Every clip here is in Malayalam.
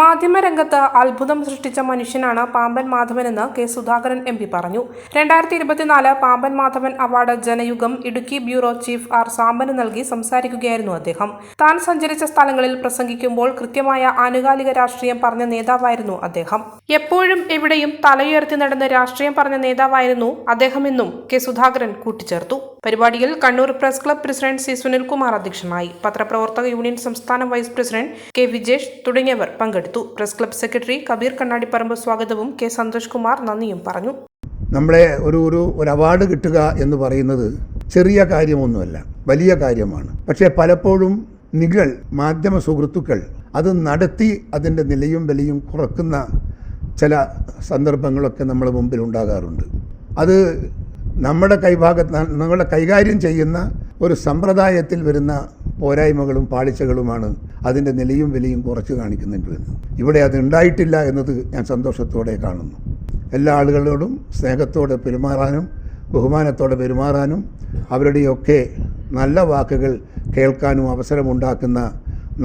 മാധ്യമരംഗത്ത് അത്ഭുതം സൃഷ്ടിച്ച മനുഷ്യനാണ് പാമ്പൻ മാധവനെന്ന് കെ സുധാകരൻ എം പി പറഞ്ഞു. രണ്ടായിരത്തി ഇരുപത്തിനാല് Pamban Madhavan award Janayugam Idukki bureau chief R സാമ്പന് നൽകി സംസാരിക്കുകയായിരുന്നു അദ്ദേഹം. താൻ സഞ്ചരിച്ച സ്ഥലങ്ങളിൽ പ്രസംഗിക്കുമ്പോൾ കൃത്യമായ ആനുകാലിക രാഷ്ട്രീയം പറഞ്ഞ നേതാവായിരുന്നു അദ്ദേഹം. എപ്പോഴും എവിടെയും തലയുയർത്തി നടന്ന രാഷ്ട്രീയം പറഞ്ഞ നേതാവായിരുന്നു അദ്ദേഹമെന്നും കെ സുധാകരൻ കൂട്ടിച്ചേർത്തു. പരിപാടിയിൽ Kannur press club president C Sunilkumar അധ്യക്ഷനായി. പത്രപ്രവർത്തക യൂണിയൻ സംസ്ഥാന വൈസ് പ്രസിഡന്റ് കെ വിജേഷ് തുടങ്ങിയവർ പങ്കെടുത്തു. Press club secretary Kabeer Kannadiparamba സ്വാഗതവും കെ സന്തോഷ് കുമാർ നന്ദിയും പറഞ്ഞു. നമ്മളെ ഒരു ഒരു ഒരു അവാർഡ് കിട്ടുക എന്ന് പറയുന്നത് ചെറിയ കാര്യമൊന്നുമല്ല വലിയ കാര്യമാണ്. പക്ഷേ പലപ്പോഴും നിങ്ങൾ മാധ്യമ സുഹൃത്തുക്കൾ അത് നടത്തി അതിന്റെ നിലയും വിലയും കുറക്കുന്ന ചില സന്ദർഭങ്ങളൊക്കെ നമ്മുടെ മുമ്പിൽ ഉണ്ടാകാറുണ്ട്. അത് നമ്മുടെ കൈഭാഗത്ത് നമ്മളെ കൈകാര്യം ചെയ്യുന്ന ഒരു സമ്പ്രദായത്തിൽ വരുന്ന പോരായ്മകളും പാളിച്ചകളുമാണ് അതിന്റെ നിലയും വിലയും കുറച്ച് കാണിക്കുന്നുണ്ട് ഇവിടെ അത് ഉണ്ടായിട്ടില്ല എന്നത് ഞാൻ സന്തോഷത്തോടെ കാണുന്നു. എല്ലാ ആളുകളോടും സ്നേഹത്തോടെ പെരുമാറാനും ബഹുമാനത്തോടെ പെരുമാറാനും അവരുടെയൊക്കെ നല്ല വാക്കുകൾ കേൾക്കാനും അവസരമുണ്ടാക്കുന്ന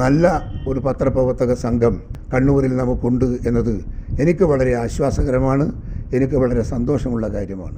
നല്ല ഒരു പത്രപ്രവർത്തക സംഘം കണ്ണൂരിൽ നമുക്കുണ്ട് എന്നത് എനിക്ക് വളരെ ആശ്വാസകരമാണ് എനിക്ക് വളരെ സന്തോഷമുള്ള കാര്യമാണ്.